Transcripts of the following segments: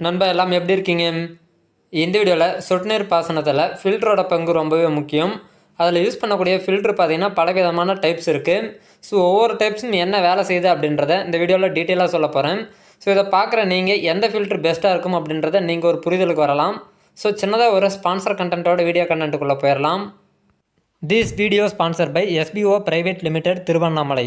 நண்பா எல்லாம் எப்படி இருக்கீங்க? இந்த வீடியோவில் சொட்டு நீர் பாசனத்தில் ஃபில்டரோட பங்கு ரொம்பவே முக்கியம். அதில் யூஸ் பண்ணக்கூடிய ஃபில்ட்ரு பார்த்தீங்கன்னா பலவிதமான டைப்ஸ் இருக்குது ஸோ ஒவ்வொரு டைப்ஸும் என்ன வேலை செய்யுது அப்படின்றத இந்த வீடியோவில் டீட்டெயிலாக சொல்ல போகிறேன் ஸோ இதை பார்க்குற நீங்கள் எந்த ஃபில்ட்ரு பெஸ்ட்டாக இருக்கும் அப்படின்றத நீங்கள் ஒரு புரிதலுக்கு வரலாம். ஸோ சின்னதாக ஒரு ஸ்பான்சர் கண்டென்ட்டோட வீடியோ கண்டென்ட்டுக்குள்ளே போயிடலாம் this video sponsor by SPO private limited Tiruvannamalai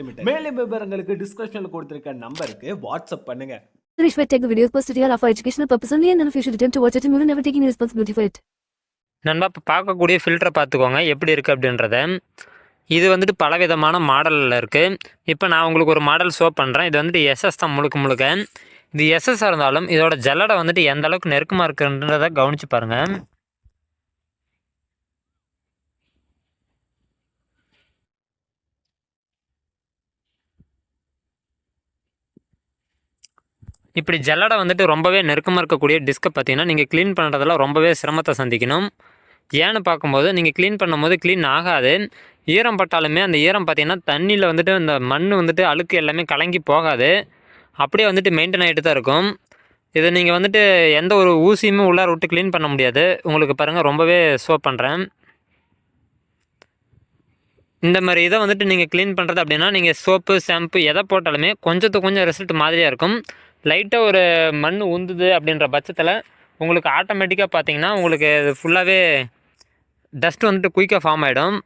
limited மேலும் விவரங்களுக்கு டிஸ்கிரிப்ஷன்ல கொடுத்திருக்க நம்பருக்கு வாட்ஸ்அப் பண்ணுங்க. Rishwat take the videos posted here are for educational purpose only and you should attempt to watch it and we will never take any responsibility for it. நண்பா இப்போ பார்க்கக்கூடிய ஃபில்டரை பார்த்துக்கோங்க. எப்படி இருக்குது அப்படின்றத. இது வந்துட்டு பலவிதமான மாடலில் இருக்குது இப்போ நான் உங்களுக்கு ஒரு மாடல் ஷோ பண்ணுறேன் இது வந்துட்டு எஸ்எஸ் தான் முழுக்க முழுக்க. இது எஸ்எஸ்ஸாக இருந்தாலும் இதோட ஜல்லடை வந்துட்டு எந்த அளவுக்கு நெருக்கமாக இருக்குன்றதை கவனித்து பாருங்கள் இப்படி ஜல்லடை வந்துட்டு ரொம்பவே நெருக்கமாக இருக்கக்கூடிய டிஸ்கை பார்த்தீங்கன்னா நீங்கள் க்ளீன் பண்ணுறதெல்லாம் ரொம்பவே சிரமத்தை சந்திக்கணும். ஏன்னு பார்க்கும்போது நீங்கள் க்ளீன் பண்ணும்போது க்ளீன் ஆகாது. ஈரம் பட்டாலுமே அந்த ஈரம் பார்த்தீங்கன்னா தண்ணியில் வந்துட்டு அந்த மண் வந்துட்டு அழுக்கு எல்லாமே கலங்கி போகாது. அப்படியே வந்துட்டு மெயின்டைன் ஆகிட்டு தான் இருக்கும். இதை நீங்கள் வந்துட்டு எந்த ஒரு ஊசியுமே உள்ளார விட்டு க்ளீன் பண்ண முடியாது. உங்களுக்கு பாருங்கள் ரொம்பவே சோப் பண்ணுறேன் இந்த மாதிரி இதை வந்துட்டு நீங்கள் க்ளீன் பண்ணுறது அப்படின்னா நீங்கள் சோப்பு ஷாம்பு எதை போட்டாலுமே கொஞ்சத்துக்கு கொஞ்சம் ரிசல்ட் மாதிரியாக இருக்கும். லைட்டாக ஒரு மண் உந்துது அப்படின்ற பட்சத்தில் உங்களுக்கு ஆட்டோமேட்டிக்காக பார்த்தீங்கன்னா உங்களுக்கு இது ஃபுல்லாகவே டஸ்ட் வந்துட்டு குயிக்காக ஃபார்ம் ஆகிடும்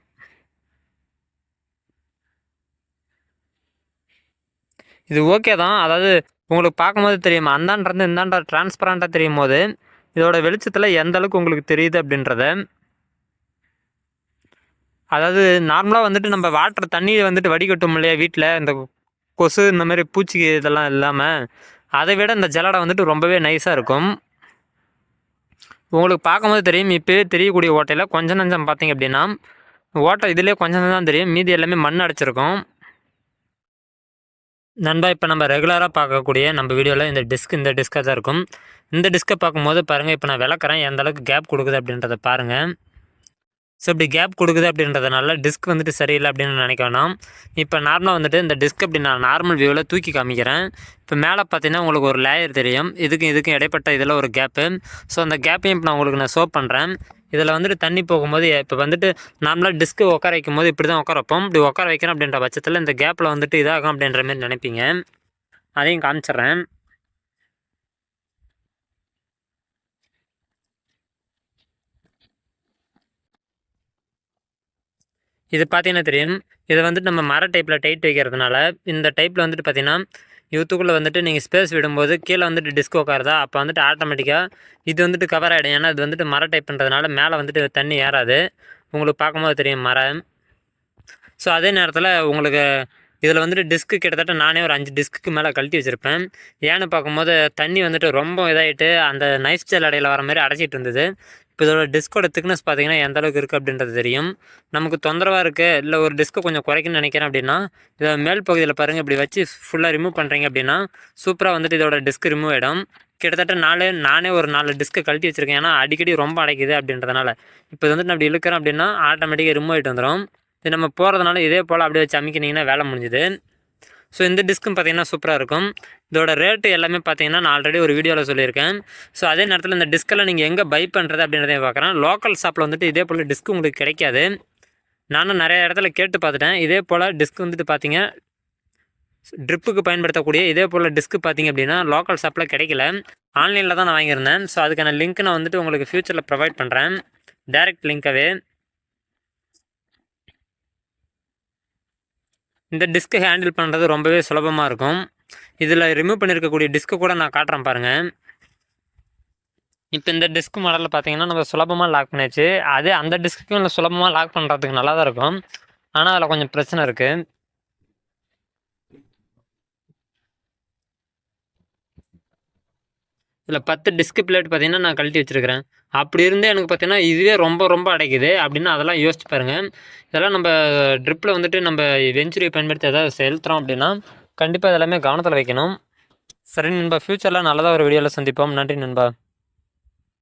இது ஓகே தான். அதாவது உங்களுக்கு பார்க்கும்போது தெரியும்? அந்தான்றது இந்தாண்டா டிரான்ஸ்பரண்ட்டாக தெரியும் போது இதோட வெளிச்சத்தில் எந்த அளவுக்கு உங்களுக்கு தெரியுது அப்படின்றத. அதாவது நார்மலாக வந்துட்டு நம்ம வாட்டர் தண்ணியை வந்துட்டு வடிகட்டும் இல்லையா வீட்டில் இந்த கொசு இந்த மாதிரி பூச்சி இதெல்லாம் இல்லாமல் அதை விட இந்த ஜலடை வந்துட்டு ரொம்பவே நைஸாக இருக்கும். உங்களுக்கு பார்க்கும்போது தெரியும் இப்போயே தெரியக்கூடிய ஓட்டையில் கொஞ்சம் நஞ்சம் பார்த்தீங்க அப்படின்னா ஓட்டை இதுலேயே கொஞ்சம் தான் தெரியும். மீதி எல்லாமே மண் அடைச்சிருக்கும். நண்பா இப்போ நம்ம ரெகுலராக பார்க்கக்கூடிய நம்ம வீடியோவில் இந்த டிஸ்க் இந்த டிஸ்காக தான் இருக்கும். இந்த டிஸ்க்கை பார்க்கும்போது பாருங்கள் இப்போ நான் விளக்குறேன் எந்த அளவுக்கு கேப் கொடுக்குது அப்படின்றத பாருங்கள் ஸோ இப்படி கேப் கொடுக்குது அப்படின்றதுனால டிஸ்க் வந்துட்டு சரியில்லை அப்படின்னு நினைக்க வேணாம் இப்போ நார்மலாக வந்துட்டு இந்த டிஸ்க் அப்படி நான் நார்மல் வியூவில் தூக்கி காமிக்கிறேன். இப்போ மேலே பார்த்தீங்கன்னா உங்களுக்கு ஒரு லேயர் தெரியும். இதுக்கும் இதுக்கும் இடைப்பட்ட இதில் ஒரு கேப்பு ஸோ அந்த கேப்பையும் இப்போ நான் உங்களுக்கு நான் ஷோ பண்ணுறேன் இதில் வந்துட்டு தண்ணி போகும்போது இப்போ வந்துட்டு நார்மலாக டிஸ்க்கு உட்கார வைக்கும் போது இப்படி தான் உட்கார வைப்போம். இப்படி உட்கார வைக்கிறேன் அப்படின்ற பட்சத்தில் இந்த கேப்பில் வந்துட்டு இதாகும் அப்படின்ற மாதிரி நினைப்பீங்க. அதையும் காமிச்சிட்றேன். இது பார்த்தீங்கன்னா தெரியும். இதை வந்துட்டு நம்ம மர டைப்பில் டைட் வைக்கிறதுனால இந்த டைப்பில் வந்துட்டு பார்த்தீங்கன்னா யூத்துக்குள்ளே வந்துட்டு நீங்கள் ஸ்பேஸ் விடும்போது கீழே வந்துட்டு டிஸ்க் உட்காருதா அப்போ வந்துட்டு ஆட்டோமேட்டிக்காக இது வந்துட்டு கவர் ஆகிடும் ஏன்னா இது வந்துட்டு மர டைப்ன்றதுனால மேலே வந்துட்டு தண்ணி ஏறாது. உங்களுக்கு பார்க்கும்போது தெரியும் மரம் ஸோ அதே நேரத்தில் உங்களுக்கு இதில் வந்துட்டு டிஸ்க்கு கிட்டத்தட்ட நானே ஒரு அஞ்சு டிஸ்க்கு மேலே கழட்டி வச்சுருப்பேன். ஏன்னு பார்க்கும்போது தண்ணி வந்துட்டு ரொம்ப இதாகிட்டு அந்த நைஃப் ஜெல் அடையில் வர மாதிரி அடைச்சிட்டு இருந்தது. இப்போ இதோட டிஸ்கோட திக்னஸ் பார்த்தீங்கன்னா எந்த அளவுக்கு இருக்குது அப்படின்றது தெரியும். நமக்கு தொந்தரவாக இருக்குது இல்லை ஒரு டிஸ்க்கை கொஞ்சம் குறைக்கணும்னு நினைக்கிறேன் அப்படின்னா இதை மேல் பகுதியில் பாருங்கள் இப்படி வச்சு ஃபுல்லாக ரிமூவ் பண்ணுறீங்க அப்படின்னா சூப்பராக வந்துட்டு இதோட டிஸ்க் ரிமூவ் ஆகிடும் கிட்டத்தட்ட நாலு நானே ஒரு நாலு டிஸ்க்கை கழட்டி வச்சுருக்கேன். ஏன்னா அடிக்கடி ரொம்ப அடைக்குது அப்படின்றதுனால. இப்போ இது வந்துட்டு நான் அப்படி இழுக்கிறேன் அப்படின்னா ஆட்டோமேட்டிக்காக ரிமூவ் ஆகிட்டு வந்துடும் இது நம்ம போகிறதுனால இதே போல் அப்படியே வச்சு அமைக்கினீங்கன்னா வேலை முடிஞ்சுது. ஸோ இந்த டிஸ்க்கும் பார்த்தீங்கன்னா சூப்பராக இருக்கும். இதோட ரேட்டு எல்லாமே பார்த்தீங்கன்னா நான் ஆல்ரெடி ஒரு வீடியோவில் சொல்லியிருக்கேன். ஸோ அதே நேரத்தில் இந்த டிஸ்கெல்லாம் நீங்கள் எங்கே பை பண்ணுறது அப்படின்றதையும் பார்க்குறேன் லோக்கல் ஷாப்பில் வந்துட்டு இதே போல் டிஸ்க் உங்களுக்கு கிடைக்காது. நானும் நிறைய இடத்துல கேட்டு பார்த்துட்டேன். இதே போல் டிஸ்க் வந்துட்டு பார்த்தீங்க ட்ரிப்புக்கு பயன்படுத்தக்கூடிய இதே போல் டிஸ்க்கு பார்த்தீங்க அப்படின்னா லோக்கல் ஷாப்பில் கிடைக்கல. ஆன்லைனில் தான் நான் வாங்கியிருந்தேன். ஸோ அதுக்கான லிங்க் நான் வந்துட்டு உங்களுக்கு ஃப்யூச்சரில் ப்ரொவைட் பண்ணுறேன் டேரெக்ட் லிங்க்காகவே இந்த டிஸ்க்கை ஹேண்டில் பண்ணுறது ரொம்பவே சுலபமாக இருக்கும். இதில் ரிமூவ் பண்ணியிருக்கக்கூடிய டிஸ்க்கு கூட நான் காட்டுறேன் பாருங்கள் இப்போ இந்த டிஸ்க் மாடலில் பார்த்தீங்கன்னா நம்ம சுலபமாக லாக் பண்ணியாச்சு. அதே அந்த டிஸ்க்கும் சுலபமாக லாக் பண்ணுறதுக்கு நல்லா தான் இருக்கும். ஆனால் அதில் கொஞ்சம் பிரச்சனை இருக்குது இதில் பத்து டிஸ்க் பிளேட் பார்த்திங்கன்னா நான் கழட்டி வச்சுருக்கிறேன். அப்படி இருந்தே எனக்கு பார்த்தீங்கன்னா இதுவே ரொம்ப ரொம்ப அடைக்குது அப்படின்னு அதெல்லாம் யோசிச்சு பாருங்கள் இதெல்லாம் நம்ம ட்ரிப்பில் வந்துட்டு நம்ம வெஞ்சுரியை பயன்படுத்தி எதாவது செலுத்துகிறோம் அப்படின்னா கண்டிப்பாக இதெல்லாமே கவனத்தில் வைக்கணும். சரி நண்பா ஃப்யூச்சரில் நல்லதாக ஒரு வீடியோவில் சந்திப்போம். நன்றி நண்பா.